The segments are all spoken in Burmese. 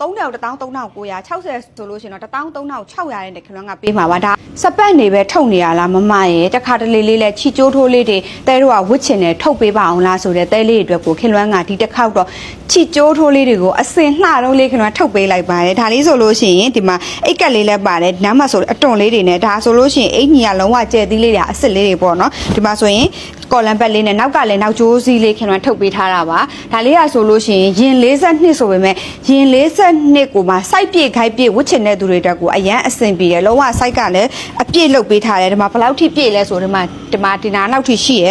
3တောင်13960ဆိုလို့ရှိရင်တော့13600တဲ့ခလွန်းကပေးမှာပါဒါစပတ်နေပဲထုတ်နေရလားမမရဲ့တခါတလေလေးလဲချီကျိုးထိုးလေးတွေတဲတော့ကဝစ်ချင်တယ်ထုတ်ပေးပါအောင်လားဆိုတဲ့တဲလေးတွေအတွက်ကိုခလွန်းကဒီတစ်ခေါက်တော့ချီကျိုးထိုးလေးတွေကိုအစင်လှတော့လေးခလွန်းထုတ်ပေးလိုက်ပါတယ်ဒါလေးဆိုလို့ရှိရင်ဒီမှာအိတ်ကက်လေးလည်းပါတယ်နမ်းမှာဆိုအတွန်လေးတွေနဲ့ဒါဆိုလို့ရှိရင်အိတ်ညီကလုံးဝကျဲသီးလေးတွေအစ်စ်လေးတွေပေါ့နော်ဒီမှာဆိုရင်ကော်လန်ဘက်လေးနဲ့နောက်ကလည်းနောက်ကျိုးစီးလေးခင်ဗျာထုတ်ပေးထားတာပါဒါလေးကဆိုလို့ရှိရင်ရင်42ဆိုပေမဲ့ရင်42ကိုမှစိုက်ပြည့်ခိုက်ပြည့်ဝှချင်တဲ့သူတွေတက်ကိုအရန်အဆင်ပြေရလုံးဝစိုက်ကလည်းအပြည့်လုတ်ပေးထားတယ်ဒီမှာဘယ်လောက်ထိပြည့်လဲဆိုဒီမှာဒီမှာဒီနာနောက်ထိရှိရ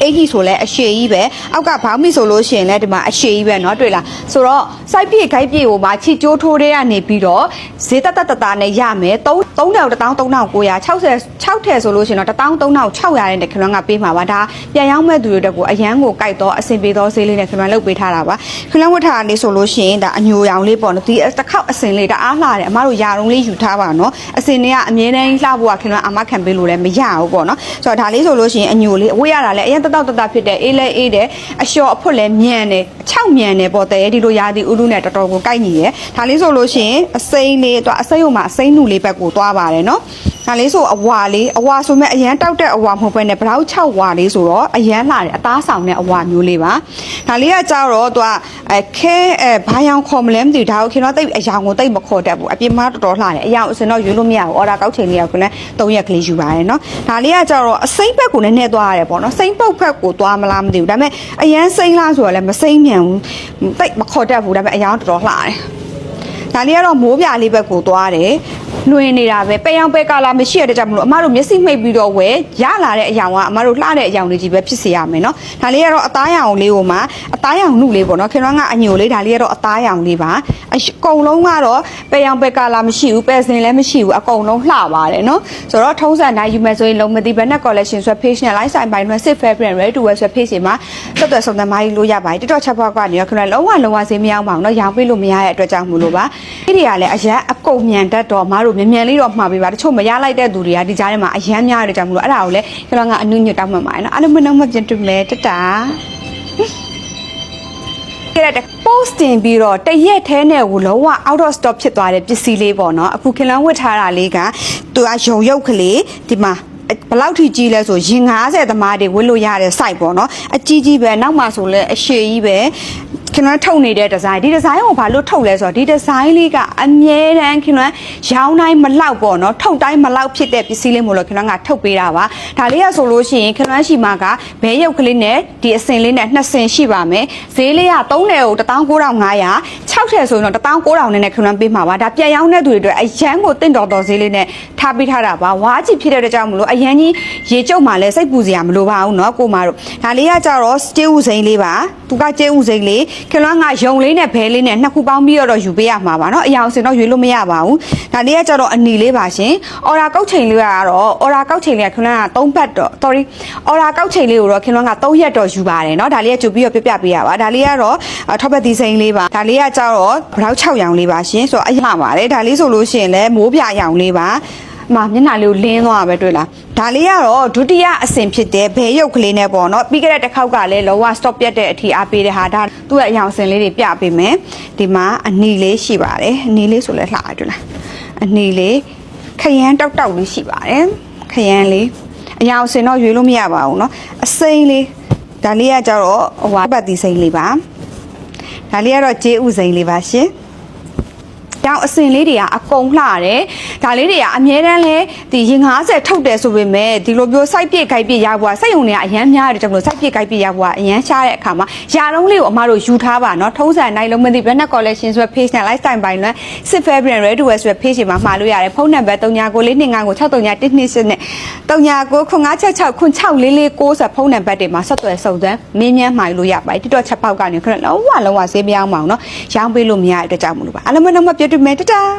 အိတ်ကြီးဆိုလဲအရှည်ကြီးပဲအောက်ကဘောင်းမီဆိုလို့ရှိရင်လည်းဒီမှာအရှည်ကြီးပဲเนาะတွေ့လားဆိုတော့စိုက်ပြည့်ခိုက်ပြည့်ကိုမှချီကျိုးထိုးတဲ့ကနေပြီးတော့ဈေးတက်တက်တတနဲ့ရမယ်3 3960 6ထည့်ဆိုလို့ရှိရင်တော့13600တဲ့ခင်ဗျားကပေးမှာပါဒါပြန်ရောက်မဲ့သူတွေတက်ကိုအရန်ကိုကြိုက်တော့အဆင်ပြေတော့ဈေးလေးနဲ့ခင်ဗျားလုတ်ပေးထားတာပါခင်ဗျားဝတ်ထားတာလေးဆိုလို့ရှိရင်ဒါအညိုရောင်လေးပေါ့ နော်ဒီတစ်ခေါက်အစင်လေးတအားလှတယ်အမတို့ယာရုံလေးယူထားပါနော်အစင်တွေကအမြဲတမ်းလှဖို့ကခင်ဗျားအမခံပေးလို့လည်းမရဘူးပေါ့နော်ဆိုတော့ဒါလေးဆိုလို့ရှိရင်အညိုလေးအဝတ်ရတာလည်းအရင်တတောက်တတဖြစ်တဲ့အေးလဲအေးတယ်အလျှော်အဖွတ်လည်းမြန်တယ်6မြန်တယ်ပေါ့တဲ့ဒီလိုယာဒီဥလူနဲ့တော်တော်ကိုကြိုက်ညီရယ်ဒါလေးဆိုလို့ရှိရင်အစိမ်းလေးတော့အစိမ်းုံမှာအစိမ်းနုလေးဘက်ကိုသွားပါတယ်နော်ဒါလေးဆိုအဝါလေးအဝါဆိုမဲ့အရန်တောက်တဲ့အဝါမဟုတ်ဘဲနဲ့ဘလောက်6ဝါလေးဆိုတော့အရန်လှတယ်အသားဆောင်တဲ့အဝါမျိုးလေးပါဒါလေးကကြတော့သူက အဲခဲအဲဘာရောင်ခေါ်မလဲမသိဘူးဒါကိုခင်ဗျားတိတ်အယောင်ကိုတိတ်မခေါ်တတ်ဘူးအပြင်မှာတော်တော်လှတယ်အယောင်အစင်တော့ရွေးလို့မရဘူးအော်ဒါကောက်ချိန်လေးကခင်ဗျာ3ရက်ကလေးယူပါတယ်နော်ဒါလေးကကြတော့အစိမ့်ဘက်ကိုနည်းနည်းသွားရတယ်ပေါ့နော်စိမ့်ပုတ်ဘက်ကိုသွားမလားမသိဘူးဒါပေမဲ့အရန်စိမ့်လားဆိုတော့လည်းမစိမ့်မြန်ဘူးတိတ်မခေါ်တတ်ဘူးဒါပေမဲ့အယောင်တော်တော်လှတယ်ဒါလေးကတော့မိုးပြလေးဘက်ကိုသွားတယ် လွှင်နေတာပဲပယ်အောင်ပယ်ကာလာမရှိရတဲ့ကြောင့်မလို့အမတို့မျက်စိမှိတ်ပြီးတော့ဝယ်ရလာတဲ့အရာကအမတို့လှတဲ့အရာတွေကြီးပဲဖြစ်စေရမယ်နော်ဒါလေးကတော့အသားရောင်လေးကိုမှအသားရောင်နှုတ်လေးပေါ့နော်ခင်ဗျားကအညိုလေးဒါလေးကတော့အသားရောင်လေးပါအကုန်လုံးကတော့ပယ်အောင်ပယ်ကာလာမရှိဘူးပယ်စင်လည်းမရှိဘူးအကုန်လုံးလှပါတယ်နော်ဆိုတော့ထုံးစံတိုင်းယူမယ်ဆိုရင်လုံးမသိဘဲနဲ့ collection ဆို page နဲ့ line ဆိုင်ပိုင်းနဲ့ save fabric ready to wear ဆို page တွေမှာသက်သက်စုံသမိုင်းလို့ရပါတယ်တော်တော်ချက်ပေါက်ကနေရောခင်ဗျားလုံးဝလုံးဝဈေးမရောက်ပါဘူးနော်ရောင်းပေးလို့မရတဲ့အတွက်ကြောင့်မလို့ပါဒီတွေကလည်းအရက်အကုန်မြန်တတ်တော့မတို့မြန်မြန်လေးတော့မှာပေးပါတချို့မရလိုက်တဲ့သူတွေကဒီကြားထဲမှာအရန်များတဲ့ကြောင့်မို့လို့အဲ့ဒါကိုလည်းကျွန်တော်ကအနုညွတ်တောင်းမှမှာနော်အဲ့လိုမနှုံးမပြတ်တူလဲတတာခဲ့တဲ့ post တင်ပြီးတော့တရက်ထဲနဲ့ကိုလုံးဝ out of stock ဖြစ်သွားတဲ့ပစ္စည်းလေးပေါ့နော်အခုခင်လန်းဝတ်ထားတာလေးကသူကယုံရုပ်ကလေးဒီမှာဘယ်လောက်ထိကြီးလဲဆိုရင်90သမားတွေဝတ်လို့ရတဲ့ site ပေါ့နော်အကြီးကြီးပဲနောက်မှဆိုလဲအရှည်ကြီးပဲ ခင်ဗျားထုတ်နေတဲ့ဒီဇိုင်းဒီဒီဇိုင်းကိုဘာလို့ထုတ်လဲဆိုတော့ဒီဒီဇိုင်းလေးကအမြဲတမ်းခင်ဗျားရောင်းတိုင်းမလောက်ပေါ့နော်ထုတ်တိုင်းမလောက်ဖြစ်တဲ့ပစ္စည်းလေးမို့လို့ခင်ဗျားကထုတ်ပေးတာပါဒါလေးကဆိုလို့ရှိရင်ခင်ဗျားရှိမှာကဘဲရုပ်ကလေးနဲ့ဒီအစင်လေးနဲ့နှစ်စင်ရှိပါမယ်ဈေးလေးက3နယ်ကို19500 6ထည်ဆိုရင်တော့19000နဲ့နဲ့ခင်ဗျားပေးမှာပါဒါပြန်ရောင်းတဲ့သူတွေအတွက်အရန်ကိုတင့်တော်တော်ဈေးလေးနဲ့ထားပေးထားတာပါဝါးကြည့်ဖြစ်တဲ့အတွက်ကြောင့်မလို့အရန်ကြီးရေကျုပ်မှလည်းစိတ်ပူစရာမလိုပါဘူးเนาะကိုမတို့ဒါလေးကကြတော့စတေးဥစိန်လေးပါသူကကျဲဥစိန်လေး ခင်လွန်းကယုံလေးနဲ့ဘဲလေးနဲ့နှစ်ခုပေါင်းပြီးတော့ယူပေးရမှာပါနော်အရာအစင်တော့ရွေးလို့မရပါဘူးဒါလေးကကြတော့အနီလေးပါရှင်အော်ရာကောက်ချိန်လေးကတော့အော်ရာကောက်ချိန်လေးကခင်လွန်းက3ဘတ်တော့ sorry အော်ရာကောက်ချိန်လေးကိုတော့ခင်လွန်းက3ရက်တော့ယူပါတယ်နော်ဒါလေးကကြိုပြီးတော့ပြပြပေးရပါဒါလေးကတော့ထောက်ပတ်ဒီဇိုင်းလေးပါဒါလေးကကြတော့ဘလောက်6ရောင်လေးပါရှင်ဆိုတော့အရပါတယ်ဒါလေးဆိုလို့ရှိရင်လည်းမိုးပြရောင်လေးပါ မမျက်နှာလေးကိုလင်းသွားတာပဲတွေ့လားဒါလေးကတော့ဒုတိယအဆင့်ဖြစ်တဲ့ဘဲရုပ်ကလေးနဲ့ပေါ့နော်ပြီးခဲ့တဲ့တစ်ခေါက်ကလည်းလောက stop ပြတ်တဲ့အထိအားပေးတဲ့ဟာဒါသူ့ရဲ့အယောင်စင်လေးတွေပြပေးမယ်ဒီမှာအနီလေးရှိပါတယ်အနီလေးဆိုလဲလှရတွေ့လားအနီလေးခရမ်းတောက်တောက်လေးရှိပါတယ်ခရမ်းလေးအယောင်စင်တော့ရွေးလို့မရပါဘူးเนาะအစိမ်းလေးဒါလေးကကြတော့ဟိုဟာပတ်တီစိမ်းလေးပါဒါလေးကတော့ကျေးဥစိမ်းလေးပါရှင် ပြောင်အစင်လေးတွေကအကုန်လှရတယ်ဒါလေးတွေကအများတန်းလဲဒီရင်90ထုတ်တယ်ဆိုပေမဲ့ဒီလိုမျိုးစိုက်ပြစ်ခိုက်ပြစ်ရဘွားစိုက်ုံတွေကအရန်များတယ်ကျွန်တော်စိုက်ပြစ်ခိုက်ပြစ်ရဘွားအရန်ရှားတဲ့အခါမှာຢာလုံးလေးကိုအမတို့ယူထားပါနော်ထုံးစံနိုင်လုံးမသိဘဲနဲ့ collection ဆိုတဲ့ page နဲ့ lifestyle ပိုင်းနဲ့ sit fabric red wear ဆိုတဲ့ page မှာမှာလို့ရတယ်ဖုန်းနံပါတ်3994 639 128နဲ့399566464469ဆိုဖုန်းနံပါတ်တွေမှာဆက်သွယ်စုံစမ်းမင်းမြန်မှိုင်လို့ရပါတယ်တိတော့ချက်ပေါက်ကနေခဏလုံးဝလုံးဝဈေးမရောက်ပါဘူးနော်ရောင်းပေးလို့မရတဲ့အတွက်ကြောင့်မလို့ပါအလုံးမလုံးမပြတ်တူမယ်တတား